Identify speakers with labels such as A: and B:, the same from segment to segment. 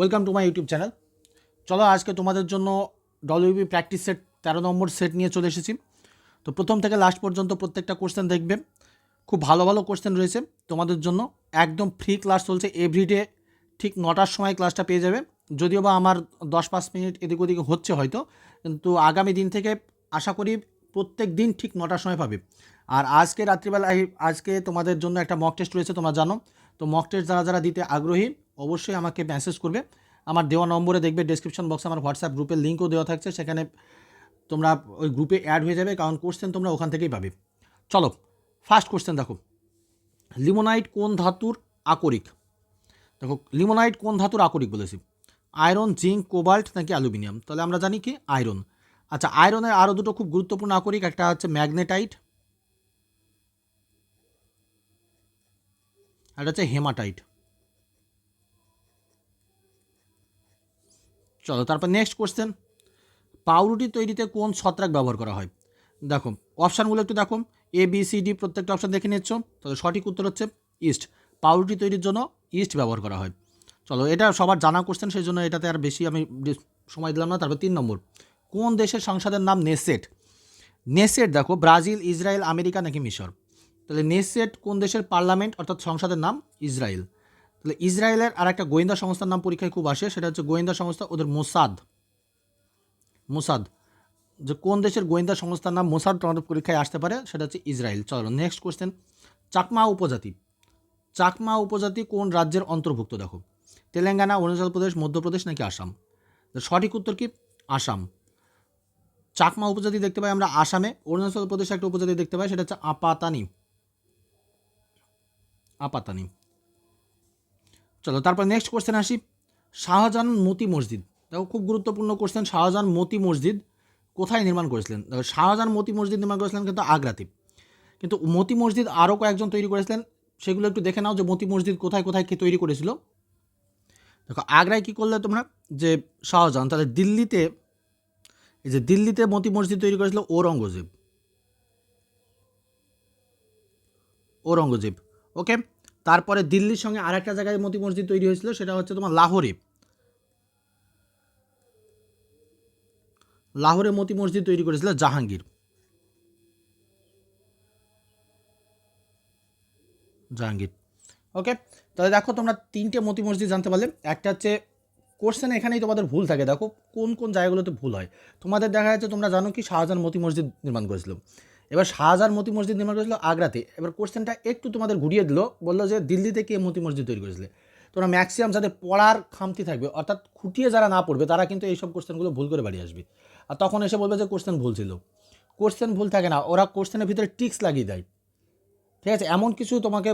A: Welcome to my YouTube channel চলো আজকে তোমাদের জন্য ডব্লিউবি প্র্যাকটিস সেট তেরো নম্বর সেট নিয়ে চলে এসেছি। তো প্রথম থেকে লাস্ট পর্যন্ত প্রত্যেকটা কোশ্চেন দেখবে। খুব ভালো ভালো কোশ্চেন রয়েছে তোমাদের জন্য। একদম ফ্রি ক্লাস চলছে এভরিডে ঠিক নটার সময় ক্লাসটা পেয়ে যাবে। যদিও বা আমার দশ পাঁচ মিনিট এদিক ওদিক হচ্ছে হয়তো। কিন্তু আগামী দিন থেকে আশা করি প্রত্যেক দিন ঠিক নটার সময় পাবে। আর আজকে রাত্রিবেলায়, আজকে তোমাদের জন্য একটা মক টেস্ট রয়েছে, তোমরা জানো। তো মক টেস্ট যারা যারা দিতে আগ্রহী অবশ্যই আমাকে মেসেজ করবে। আমার দেওয়া নম্বরে দেখবে ডেসক্রিপশন বক্সে আমার হোয়াটসঅ্যাপ গ্রুপের লিঙ্কও দেওয়া থাকছে। সেখানে তোমরা ওই গ্রুপে অ্যাড হয়ে যাবে, কারণ কোশ্চেন তোমরা ওখান থেকেই পাবে। চলো ফার্স্ট কোশ্চেন দেখো। লিমোনাইট কোন ধাতুর আকরিক? দেখো লিমোনাইট কোন ধাতুর আকরিক বলেছি? আয়রন জিঙ্ক কোবাল্ট নাকি অ্যালুমিনিয়াম তাহলে আমরা জানি কি? আয়রন আচ্ছা আয়রনের আরও দুটো খুব গুরুত্বপূর্ণ আকরিক, একটা হচ্ছে ম্যাগনেটাইট একটা হচ্ছে হেমাটাইট চলো, তারপর নেক্সট কোশ্চেন পাউরুটি তৈরিতে কোন ছত্রাক ব্যবহার করা হয়? দেখো অপশানগুলো একটু দেখো। এ বি সি ডি প্রত্যেকটা অপশান দেখে নিচ্ছ। তাহলে সঠিক উত্তর হচ্ছে ইস্ট পাউরুটি তৈরির জন্য ইস্ট ব্যবহার করা হয়। চলো, এটা সবার জানা কোশ্চেন সেই জন্য এটাতে আর বেশি আমি সময় দিলাম না। তারপর তিন নম্বর। কোন দেশের সংসদের নাম নেসেট নেসেট দেখো, ব্রাজিল, ইসরায়েল, আমেরিকা নাকি মিশর? তাহলে নেসেট কোন দেশের পার্লামেন্ট, অর্থাৎ সংসদের নাম ইসরায়েল? তাহলে ইসরায়েলের আর একটা গোয়েন্দা সংস্থার নাম পরীক্ষায় খুব আসে, সেটা হচ্ছে গোয়েন্দা সংস্থা ওদের মোসাদ। মোসাদ, যে কোন দেশের গোয়েন্দা সংস্থার নাম মোসাদ তোমাদের পরীক্ষায় আসতে পারে, সেটা হচ্ছে ইসরায়েল। চলো নেক্সট কোয়েশ্চেন চাকমা উপজাতি। চাকমা উপজাতি কোন রাজ্যের অন্তর্ভুক্ত, দেখো। তেলেঙ্গানা, অরুণাচল প্রদেশ, মধ্যপ্রদেশ নাকি আসাম? সঠিক উত্তর কি? আসাম। চাকমা উপজাতি দেখতে পাই আমরা আসামে, অরুণাচল প্রদেশে একটা উপজাতি দেখতে পাই, সেটা হচ্ছে আপাতানি। আপাতানি। চলো, তারপর নেক্সট কোশ্চেন আসি। শাহজাহান মতি মসজিদ। দেখো, খুব গুরুত্বপূর্ণ কোশ্চেন শাহজাহান মতি মসজিদ কোথায় নির্মাণ করেছিলেন? দেখো, শাহজাহান মতি মসজিদ নির্মাণ করেছিলেন কিন্তু আগ্রাতে। কিন্তু মতি মসজিদ আরও কয়েকজন তৈরি করেছিলেন, সেগুলো একটু দেখে নাও যে মতি মসজিদ কোথায় কোথায় কে তৈরি করেছিল। দেখো, আগ্রায় কী করলে তোমরা? যে শাহজাহান, তাহলে দিল্লিতে, এই যে দিল্লিতে মতি মসজিদ তৈরি করেছিল ঔরঙ্গজেব। ঔরঙ্গজেব ওকে তারপরে দিল্লির সঙ্গে আরেকটা জায়গায় মতি মসজিদ তৈরি হয়েছিল, সেটা হচ্ছে তোমার লাহোরে। লাহোরে মতি মসজিদ তৈরি করেছিল জাহাঙ্গীর। জাহাঙ্গীর। ওকে তাহলে দেখো তোমরা তিনটে মতি মসজিদ জানতে পারলে। একটা হচ্ছে কোশ্চেন এখানেই তোমাদের ভুল থাকে। দেখো কোন কোন জায়গাগুলোতে ভুল হয়। তোমাদের দেখা যাচ্ছে তোমরা জানো কি শাহজাহান মতি মসজিদ নির্মাণ করেছিল। এবার শাহজাহান মতি মসজিদ নির্মাণ করেছিল আগ্রাতে। এবার কোশ্চেনটা একটু তোমাদের ঘুরিয়ে দিল, বলল যে দিল্লিতে কে মতি মসজিদ তৈরি করেছিলে? তোমরা ম্যাক্সিমাম যাদের পড়ার খামতি থাকবে, অর্থাৎ খুঁটিয়ে যারা না পড়বে, তারা কিন্তু এইসব কোশ্চেনগুলো ভুল করে বাড়ি আসবে। আর তখন এসে বলবে যে কোশ্চেন ভুল ছিল। কোশ্চেন ভুল থাকে না, ওরা কোশ্চেনের ভিতরে টিক্স লাগিয়ে দেয়। ঠিক আছে, এমন কিছু তোমাকে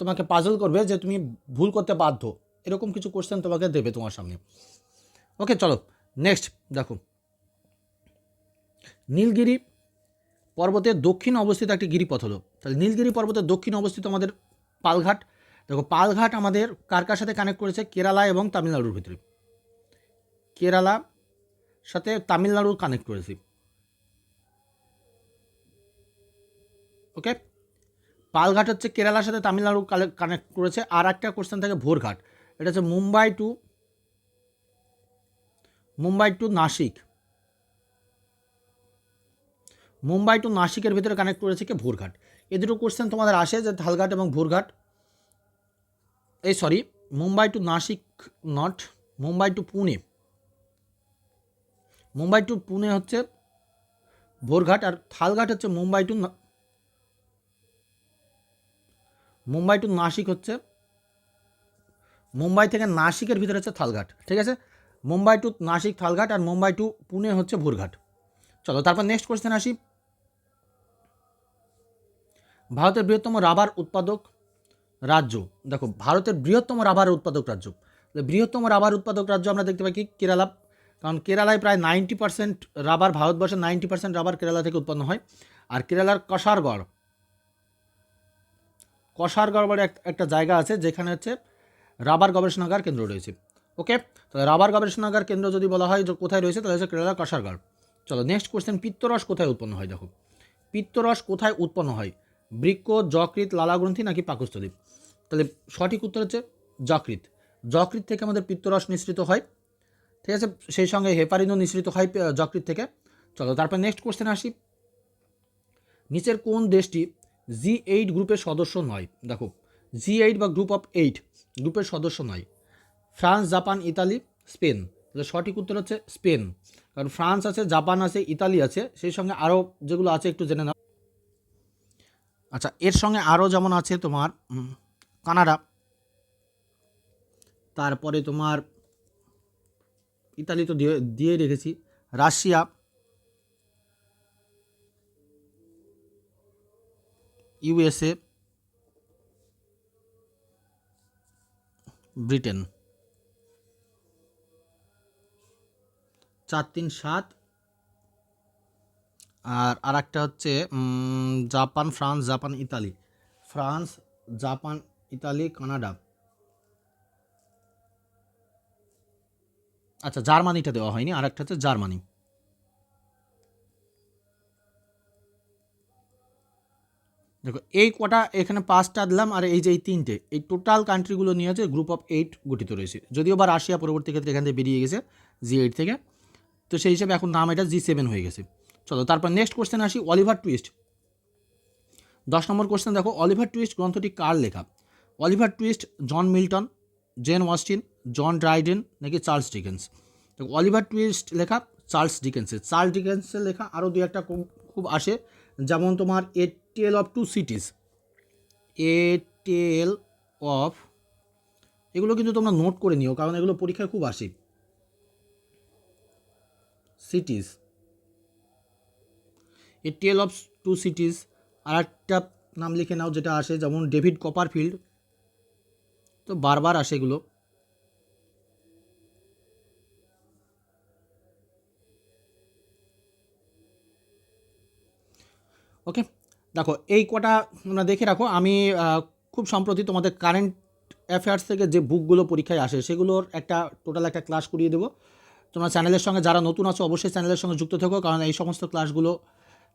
A: তোমাকে পাজল করবে যে তুমি ভুল করতে বাধ্য। এরকম কিছু কোশ্চেন তোমাকে দেবে তোমার সামনে। ওকে চলো নেক্সট দেখো। নীলগিরি পর্বতের দক্ষিণ অবস্থিত একটি গিরিপথ হলো। তাহলে নীলগিরি পর্বতের দক্ষিণ অবস্থিত আমাদের পালঘাট। দেখো, পালঘাট আমাদের কার কার সাথে কানেক্ট করেছে? কেরালা এবং তামিলনাড়ুর ভিতরে। কেরালা সাথে তামিলনাড়ু কানেক্ট করেছি। ওকে পালঘাট হচ্ছে কেরালার সাথে তামিলনাড়ু কানেক্ট করেছে। আর একটা কোশ্চেন থাকে ভোরঘাট। এটা হচ্ছে Mumbai to Mumbai to Nashik. Mumbai to নাসিকের ভিতরে কানেক্ট করেছে কি? ভোরঘাট। এ দুটো কোশ্চেন তোমাদের আসে, যে ধালঘাট এবং ভোরঘাট। এই sorry Mumbai to Nashik not Mumbai to Pune. Mumbai to Pune হচ্ছে ভোরঘাট আর থালঘাট হচ্ছে মুম্বাই টু মুম্বাই টু নাসিক হচ্ছে, মুম্বাই থেকে নাসিকের ভিতরে হচ্ছে থালঘাট ঠিক আছে? মুম্বাই টু নাসিক থালঘাট আর মুম্বাই টু পুনে হচ্ছে ভোরঘাট। চলো, তারপর নেক্সট কোশ্চেন আসি। ভারতের বৃহত্তম রাবার উৎপাদক রাজ্য। দেখো, ভারতের বৃহত্তম রাবার উৎপাদক রাজ্য। বৃহত্তম রাবার উৎপাদক রাজ্য আমরা দেখতে পাই কি? কেরালা। কারণ কেরালায় প্রায় নাইনটি পার্সেন্ট রাবার ভারতবর্ষের নাইনটি পার্সেন্ট রাবার কেরালা থেকে উৎপন্ন হয়। আর কেরালার কসারগড় কসারগড় বলে একটা জায়গা আছে যেখানে হচ্ছে রাবার গবেষণাগার কেন্দ্র রয়েছে। ওকে? তাহলে রাবার গবেষণাগার কেন্দ্র যদি বলা হয় যে কোথায় রয়েছে, তাহলে হচ্ছে কেরালার কসারগড় চলো নেক্সট কোশ্চেন পিত্তরস কোথায় উৎপন্ন হয়? দেখো, পিত্তরস কোথায় উৎপন্ন হয়? বৃক্ক যকৃত লালাগ্রন্থি নাকি পাকস্থলী? তাহলে সঠিক উত্তর হচ্ছে যকৃত যকৃত থেকে আমাদের পিত্তরস নিঃসৃত হয়। ঠিক আছে? সেই সঙ্গে হেপারিনও নিঃসৃত হয় যকৃত থেকে। চলো, তারপর নেক্সট কোশ্চেন আসি। নিচের কোন দেশটি জি এইট গ্রুপের সদস্য নয়? দেখো জি এইট বা গ্রুপ অফ এইট গ্রুপের সদস্য নয়। France, Japan, Italy, Spain. তাহলে সঠিক উত্তর হচ্ছে স্পেন। কারণ ফ্রান্স আছে, জাপান আছে, ইতালি আছে। সেই সঙ্গে আরও যেগুলো আছে, একটু জেনে নাও। আচ্ছা এর সঙ্গে আরও যেমন আছে তোমার কানাডা। তারপরে তোমার ইতালি তো দিয়ে দিয়ে রেখেছি। রাশিয়া। ইউএসএ। ব্রিটেন। চার তিন সাত। আর আর একটা হচ্ছে Japan, France, Japan, Italy. France, Japan, Italy, Canada. আচ্ছা জার্মানিটা দেওয়া হয়নি আর একটা হচ্ছে জার্মানি। দেখো, এই কটা এখানে পাঁচটা দিলাম, আর এই যে এই তিনটে, এই টোটাল কান্ট্রিগুলো নিয়ে আছে গ্রুপ অফ এইট গঠিত রয়েছে। যদিও বা রাশিয়া পরবর্তী ক্ষেত্রে এখান থেকে বেরিয়ে গেছে, জি এইট থেকে। তো সেই হিসাবে এখন নাম এটা জি সেভেন হয়ে গেছে। চলো, তারপর নেক্সট কোশ্চেন আসি অলিভার টুইস্ট দশ নম্বর কোশ্চেন দেখো অলিভার টুইস্ট গ্রন্থটি কার লেখা? Oliver Twist John Milton Jane Austen John Dryden নাকি চার্লস ডিকেন্স তো অলিভার টুইস্ট লেখা চার্লস ডিকেন্সের চার্লস ডিকেন্সের লেখা আরও দু একটা খুব খুব আসে। যেমন তোমার a tale of two cities a tale of এগুলো কিন্তু তোমরা নোট করে নিও, কারণ এগুলো পরীক্ষায় খুব আসে। Cities a tale of two cities আর একটা নাম লিখে নাও যেটা আসে, যেমন ডেভিড কপারফিল্ড। তো বারবার আসে এগুলো। ওকে, দেখো, এই কটা তোমরা দেখে রাখো। আমি খুব সম্প্রতি তোমাদের কারেন্ট অ্যাফেয়ার্স থেকে যে বুকগুলো পরীক্ষায় আসে, সেগুলোর একটা, টোটাল একটা ক্লাস করিয়ে দেবো। তোমরা চ্যানেলের সঙ্গে যারা নতুন আছো, অবশ্যই চ্যানেলের সঙ্গে যুক্ত থেকো, কারণ এই সমস্ত ক্লাসগুলো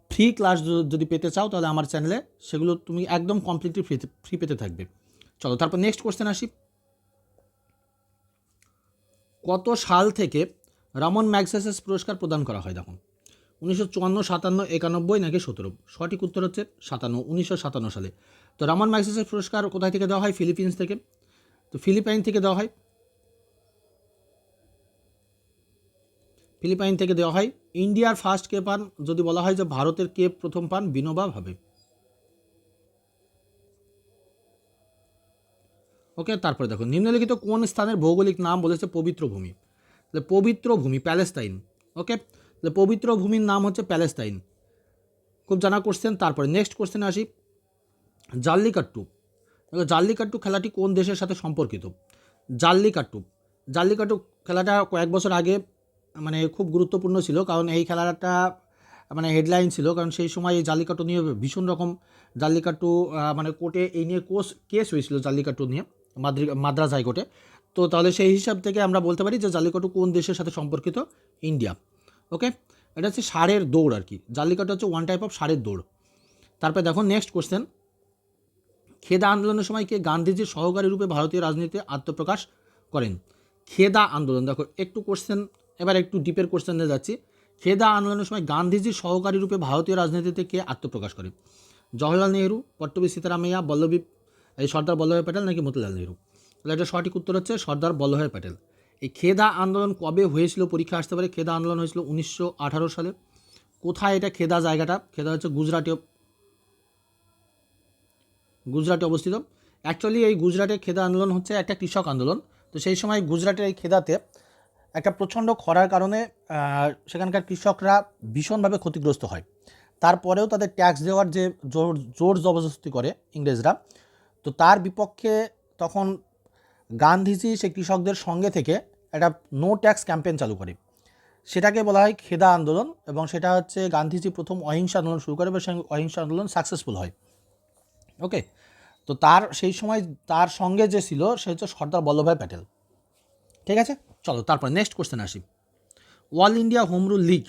A: ফ্রি ক্লাস যদি পেতে চাও, তাহলে আমার চ্যানেলে সেগুলো তুমি একদম কমপ্লিটলি ফ্রি ফ্রি পেতে থাকবে। চলো, তারপর নেক্সট কোশ্চেন আসি। কত সাল থেকে রামন ম্যাগসেসেস পুরস্কার প্রদান করা হয়, দেখুন? উনিশশো চুয়ান্ন, সাতান্ন, একানব্বই নাকি সতেরো? সঠিক উত্তর হচ্ছে সাতান্ন, উনিশশো সাতান্ন সালে। তো রামন ম্যাগসেসেস পুরস্কার কোথায় থেকে দেওয়া হয়? ফিলিপিন্স থেকে। তো ফিলিপাইন থেকে দেওয়া হয়। ফিলিপাইন থেকে দেওয়া হয়। ইন্ডিয়ার ফার্স্ট কে পান, যদি বলা হয় যে ভারতের কে প্রথম পান, বিনোবা ভাবে। ওকে, তারপরে দেখো, নিম্নলিখিত কোন স্থানের ভৌগোলিক নাম বলেছে পবিত্র ভূমি? তাহলে পবিত্র ভূমি, প্যালেস্তাইন। ওকে, তাহলে পবিত্র ভূমির নাম হচ্ছে প্যালেস্তাইন। খুব জানা কোশ্চেন তারপরে নেক্সট কোশ্চেনে আসি। জাল্লিকাট্টু। জাল্লিকাট্টু খেলাটি কোন দেশের সাথে সম্পর্কিত? জাল্লিকাট্টু। জাল্লিকাট্টু খেলাটা কয়েক বছর আগে মানে খুব গুরুত্বপূর্ণ ছিল কারণ এই খেলাটা মানে হেডলাইন ছিল কারণ সেই সময় এই জাল্লিকাট্টু নিয়ে ভীষণ রকম জাল্লিকাট্টু আহ, মানে কোর্টে এই নিয়ে কোস কেস হয়েছিল জাল্লিকাট্টু নিয়ে মাদ্রি মাদ্রাজ হাইকোর্টে। তো তাহলে সেই হিসাব থেকে আমরা বলতে পারি যে জাল্লিকাট্টু কোন দেশের সাথে সম্পর্কিত? ইন্ডিয়া। ওকে? এটা হচ্ছে সারের দৌড় আর কি। জাল্লিকাট্টু হচ্ছে ওয়ান টাইপ অফ সারের দৌড়। তারপরে দেখো নেক্সট কোশ্চেন খেদা আন্দোলনের সময় কে গান্ধীজির সহকারী রূপে ভারতীয় রাজনীতিতে আত্মপ্রকাশ করেন? খেদা আন্দোলন। দেখো একটু কোশ্চেন এবার একটু ডিপের কোশ্চেনে যাচ্ছি। খেদা আন্দোলনের সময় গান্ধীজির সহকারী রূপে ভারতীয় রাজনীতিতে কে আত্মপ্রকাশ করে জওহরলাল নেহরু পট্টবী সীতারামাইয়া, বল্লভী, এই সর্দার বল্লভভাই প্যাটেল নাকি মতিলাল নেহরু? তাহলে এটা সঠিক উত্তর হচ্ছে সর্দার বল্লভভাই প্যাটেল। এই খেদা আন্দোলন কবে হয়েছিল? পরীক্ষা আসতে পারে। খেদা আন্দোলন হয়েছিল উনিশশো আঠারো সালে। কোথায় এটা খেদা জায়গাটা? খেদা হচ্ছে গুজরাটে গুজরাটে অবস্থিত। অ্যাকচুয়ালি এই গুজরাটে খেদা আন্দোলন হচ্ছে একটা কৃষক আন্দোলন। তো সেই সময় গুজরাটের এই খেদাতে একটা প্রচণ্ড খরার কারণে সেখানকার কৃষকরা ভীষণভাবে ক্ষতিগ্রস্ত হয়। তারপরেও তাদের ট্যাক্স দেওয়ার যে জোর জোর জবরদস্তি করে ইংরেজরা, তো তার বিপক্ষে তখন গান্ধীজি সেই কৃষকদের সঙ্গে থেকে একটা নো ট্যাক্স ক্যাম্পেন চালু করে। সেটাকে বলা হয় খেদা আন্দোলন এবং সেটা হচ্ছে গান্ধীজি প্রথম অহিংসা আন্দোলন শুরু করে এবং অহিংসা আন্দোলন সাকসেসফুল হয়। ওকে? তো তার, সেই সময় তার সঙ্গে যে ছিল সে হচ্ছে সর্দার বল্লভভাই প্যাটেল। ঠিক আছে? চলো, তারপর নেক্সট কোশ্চেন আসি। All India Home Rule League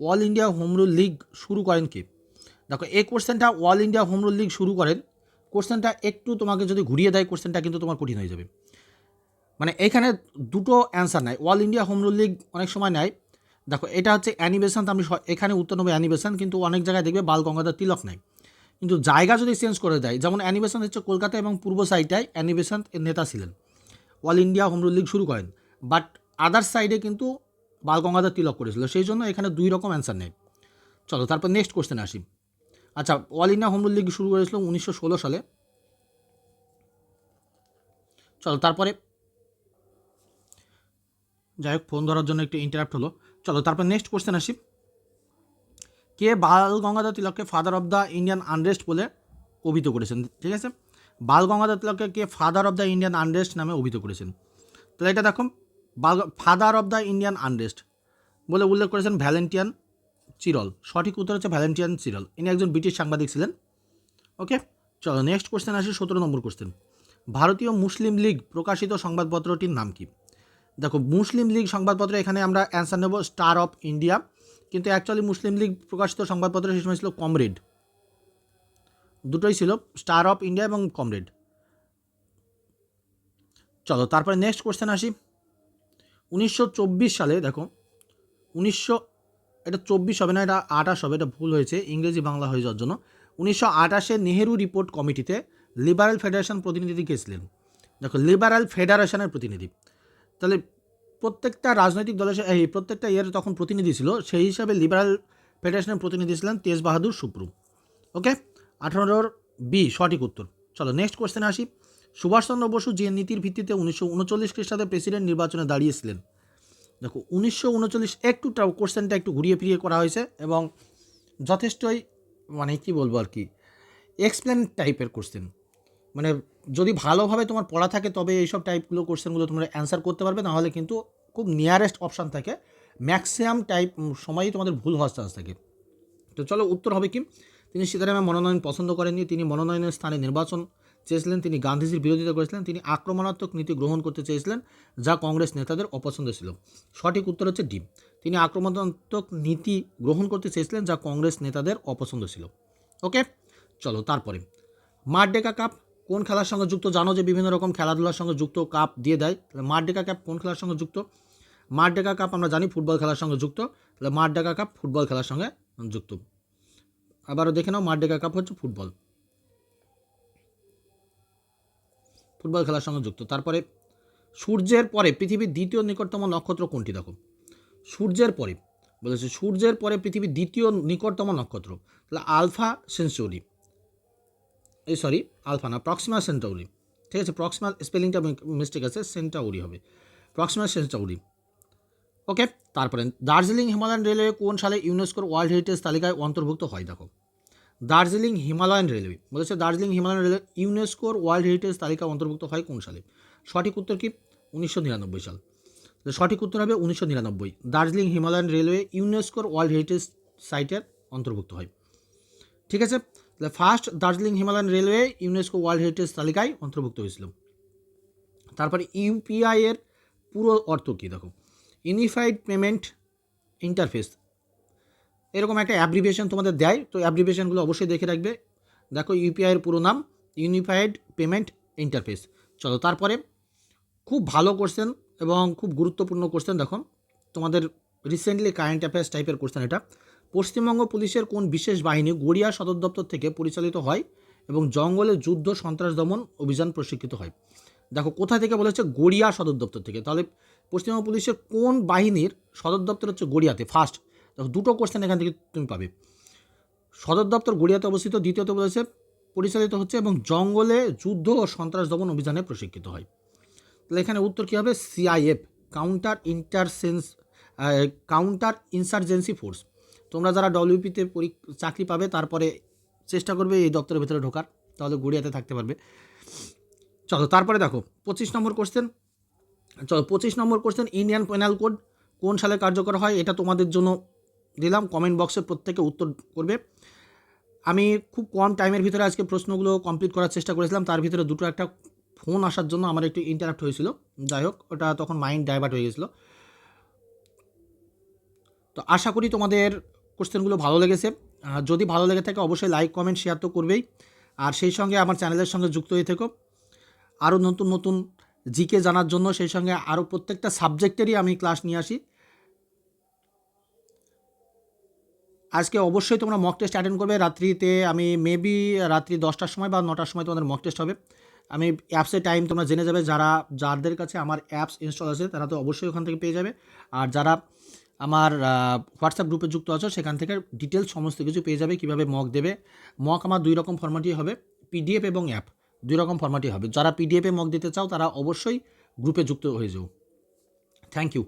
A: All India Home Rule League শুরু করেন কে? দেখো, এই কোশ্চেনটা All India Home Rule League শুরু করেন কোশ্চেনটা একটু তোমাকে যদি ঘুরিয়ে দেয় কোশ্চেনটা কিন্তু তোমার কঠিন হয়ে যাবে। মানে এখানে দুটো অ্যান্সার নাই All India Home Rule League অনেক সময় নেয়। দেখো, এটা হচ্ছে অ্যানিবেশন তো আমি এখানে উত্তর নেব অ্যানিবেশন কিন্তু অনেক জায়গায় দেখবে বাল গঙ্গাধর তিলক নাই কিন্তু জায়গা যদি চেঞ্জ করে দেয়, যেমন অ্যানিবেশন হচ্ছে কলকাতা এবং পূর্ব সাইডটায় অ্যানিবেশন এর নেতা ছিলেন। All India Home Rule League শুরু করেন। বাট আদার সাইডে কিন্তু বাল গঙ্গাধর তিলক করেছিল, সেই জন্য এখানে দুই রকম অ্যান্সার নেই। চলো, তারপর নেক্সট কোশ্চেন আসি। আচ্ছা All India Home Rule League শুরু করেছিল উনিশশো ষোলো সালে? চলো, তারপরে যাই হোক ফোন ধরার জন্য একটু ইন্টারাপ্ট হলো। চলো, তারপর নেক্সট কোশ্চেন আসি। কে Bal Gangadhar তিলককে father of the Indian unrest বলে অভিহিত করেছেন? ঠিক আছে? বাল গঙ্গাধর তিলককে কে father of the Indian unrest নামে অভিহিত করেছেন? তাহলে এটা দেখো father of the Indian unrest বলে উল্লেখ করেছেন ভ্যালেন্টিয়ান চিরল সঠিক উত্তর হচ্ছে ভ্যালেন্টিয়ান চিরল ইনি একজন ব্রিটিশ সাংবাদিক ছিলেন। ওকে চলো নেক্সট কোশ্চেন আসি সতেরো নম্বর কোশ্চেন ভারতীয় মুসলিম লীগ প্রকাশিত সংবাদপত্রটির নাম কি? দেখো, মুসলিম লীগ সংবাদপত্র এখানে আমরা অ্যান্সার নেব স্টার অফ ইন্ডিয়া কিন্তু অ্যাকচুয়ালি মুসলিম লীগ প্রকাশিত সংবাদপত্র সেই সময় ছিল কমরেড দুটোই ছিল স্টার অফ ইন্ডিয়া এবং কমরেড চলো, তারপরে নেক্সট কোশ্চেন আসি। উনিশশো চব্বিশ সালে, দেখো, উনিশশো, এটা চব্বিশ হবে না, এটা আঠাশ হবে, এটা ভুল হয়েছে, ইংরেজি বাংলা হয়ে যাওয়ার জন্য। উনিশশো আঠাশে নেহেরু রিপোর্ট কমিটিতে লিবারেল ফেডারেশন প্রতিনিধি গেছিলেন দেখো লিবারেল ফেডারেশনের প্রতিনিধি। তাহলে প্রত্যেকটা রাজনৈতিক দলের এই প্রত্যেকটা ইয়ের তখন প্রতিনিধি ছিল, সেই হিসাবে লিবারেল ফেডারেশনের প্রতিনিধি ছিলেন তেজ বাহাদুর সুপ্রু। ওকে আঠারোর বি, সঠিক উত্তর। চলো নেক্সট কোশ্চেনে আসি। সুভাষচন্দ্র বসু যে নীতির ভিত্তিতে উনিশশো উনচল্লিশ খ্রিস্টাব্দে প্রেসিডেন্ট নির্বাচনে দাঁড়িয়েছিলেন। দেখো, উনিশশো উনচল্লিশ একটু কোশ্চেনটা একটু ঘুরিয়ে ফিরিয়ে করা হয়েছে এবং যথেষ্টই মানে কি বলব আর কি এক্সপ্লেন টাইপের কোশ্চেন মানে যদি ভালোভাবে তোমার পড়া থাকে, তবে এইসব টাইপগুলো কোশ্চেনগুলো তোমরা অ্যান্সার করতে পারবে, নাহলে কিন্তু খুব নিয়ারেস্ট অপশান থাকে। ম্যাক্সিমাম টাইপ সময়ই তোমাদের ভুল হওয়ার চান্স থাকে। তো চলো উত্তর হবে কি? তিনি সীতারামের মনোনয়ন পছন্দ করেননি, তিনি মনোনয়নের স্থানে নির্বাচন চেয়েছিলেন, তিনি গান্ধীজির বিরোধিতা করেছিলেন, তিনি আক্রমণাত্মক নীতি গ্রহণ করতে চেয়েছিলেন, যা কংগ্রেস নেতাদের অপছন্দ ছিল। সঠিক উত্তর হচ্ছে ডি তিনি আক্রমণাত্মক নীতি গ্রহণ করতে চেয়েছিলেন, যা কংগ্রেস নেতাদের অপছন্দ ছিল। ওকে? চলো, তারপরে। মারডেকা কাপ কোন খেলার সঙ্গে যুক্ত? জানো যে বিভিন্ন রকম খেলাধুলার সঙ্গে যুক্ত কাপ দিয়ে দেয়। তাহলে মারডেকা কাপ কোন খেলার সঙ্গে যুক্ত? মারডেকা কাপ আমরা জানি ফুটবল খেলার সঙ্গে যুক্ত। তাহলে মারডেকা কাপ ফুটবল খেলার সঙ্গে যুক্ত। আবারও দেখে নাও মারডেকা কাপ হচ্ছে ফুটবল। ফুটবল খেলার সঙ্গে যুক্ত। তারপরে সূর্যের পরে পৃথিবীর দ্বিতীয় নিকটতম নক্ষত্র কোনটি দেখো? সূর্যের পরে, বলেছে সূর্যের পরে পৃথিবীর দ্বিতীয় নিকটতম নক্ষত্র, তাহলে আলফা সেঞ্চুরি। এই সরি আলফা না, প্রক্সিমা সেন্টাউরি। ঠিক আছে, প্রক্সিমা স্পেলিংটা মিস্টেক আছে, সেন্টাউরি হবে। Proxima Centauri. ওকে তারপরে দার্জিলিং হিমালয়ান রেলওয়ে কোন সালে ইউনেস্কোর ওয়ার্ল্ড হেরিটেজ তালিকায় অন্তর্ভুক্ত হয় দেখো। Darjeeling Himalayan railway. বলেছে দার্জিলিং হিমালয়ান রেলওয়ে ইউনেস্কোর ওয়ার্ল্ড হেরিটেজ তালিকায় অন্তর্ভুক্ত হয় কোন সালে? সঠিক উত্তর কি? উনিশশো নিরানব্বই সাল। সঠিক উত্তর হবে উনিশশো নিরানব্বই। দার্জিলিং হিমালয়ান রেলওয়ে ইউনেস্কোর ওয়ার্ল্ড হেরিটেজ সাইটের অন্তর্ভুক্ত হয়। ঠিক আছে? তাহলে first Darjeeling Himalayan railway UNESCO world heritage তালিকায় অন্তর্ভুক্ত হয়েছিল। তারপরে ইউপিআই এর পুরো অর্থ কী? দেখো, ইউনিফাইড পেমেন্ট ইন্টারফেস এরকম একটা অ্যাব্রিভিয়েশন তোমাদের দেয়, তো অ্যাব্রিভিয়েশনগুলো অবশ্যই দেখে রাখবে। দেখো ইউপিআইয়ের পুরো নাম ইউনিফাইড পেমেন্ট ইন্টারফেস চলো তারপরে খুব ভালো কোশ্চেন এবং খুব গুরুত্বপূর্ণ কোশ্চেন দেখো। তোমাদের রিসেন্টলি কারেন্ট অ্যাফেয়ার্স টাইপের কোশ্চেন এটা। পশ্চিমবঙ্গ পুলিশের কোন বিশেষ বাহিনী গড়িয়া সদর দপ্তর থেকে পরিচালিত হয় এবং জঙ্গলে যুদ্ধ, সন্ত্রাস দমন অভিযান প্রশিক্ষিত হয়? দেখো, কোথা থেকে বলেছে গড়িয়া সদর দপ্তর থেকে? তাহলে পশ্চিমবঙ্গ পুলিশের কোন বাহিনীর সদর দপ্তর হচ্ছে গড়িয়াতে? ফার্স্ট দুটো কোশ্চেন এখান থেকে তুমি পাবে। সদর দপ্তর গড়িয়াতে অবস্থিত, দ্বিতীয়ত বলেছে পরিচালিত হচ্ছে এবং জঙ্গলে যুদ্ধ ও সন্ত্রাস দমন অভিযানে প্রশিক্ষিত হয়। তাহলে এখানে উত্তর কী হবে? সিআইএফ কাউন্টার ইন্টারসেন্স কাউন্টার ইনসার্জেন্সি ফোর্স তোমরা যারা ডব্লিউপিতে চাকরি পাবে, তারপরে চেষ্টা করবে এই দপ্তরের ভেতরে ঢোকার, তাহলে গড়িয়াতে থাকতে পারবে। চলো, তারপরে দেখো, পঁচিশ নম্বর কোশ্চেন চলো, পঁচিশ নম্বর কোশ্চেন ইন্ডিয়ান পেনাল কোড কোন সালে কার্যকর হয়? এটা তোমাদের জন্য দিলাম কমেন্ট বক্সে প্রত্যেকে উত্তর করবে। আমি খুব কম টাইমের ভিতরে আজকে প্রশ্নগুলো কমপ্লিট করার চেষ্টা করেছিলাম। তার ভিতরে দুটো একটা ফোন আসার জন্য আমার একটু ইন্টারাপ্ট হয়েছিল। যাই হোক, ওটা তখন মাইন্ড ডাইভার্ট হয়ে গেছিল। তো আশা করি তোমাদের কোশ্চেনগুলো ভালো লেগেছে। যদি ভালো লেগে থাকে, অবশ্যই লাইক কমেন্ট শেয়ার তো করবেই। আর সেই সঙ্গে আমার চ্যানেলের সঙ্গে যুক্ত হয়ে থেকো। আরও নতুন নতুন জিকে জানার জন্য সেই সঙ্গে আরও প্রত্যেকটা সাবজেক্টেরই আমি ক্লাস নিয়ে আসি। আজকে অবশ্যই তোমরা মক টেস্ট অ্যাটেন্ড করবে। রাত্রিতে আমি মেবি রাত্রি দশটার সময় বা নটার সময় তোমাদের মক টেস্ট হবে। আমি অ্যাপসের টাইম তোমরা জেনে যাবে যারা, যাদের কাছে আমার অ্যাপস ইনস্টল আছে, তারা তো অবশ্যই ওখান থেকে পেয়ে যাবে। আর যারা আমার হোয়াটসঅ্যাপ গ্রুপে যুক্ত আছো, সেখান থেকে ডিটেলস সমস্ত কিছু পেয়ে যাবে, কীভাবে মক দেবে। মক আমার দুই রকম ফর্মাটই হবে পিডিএফ এবং অ্যাপ দুই রকম ফর্মাটই হবে। যারা পিডিএফে মক দিতে চাও, তারা অবশ্যই গ্রুপে যুক্ত হয়ে যাও। Thank you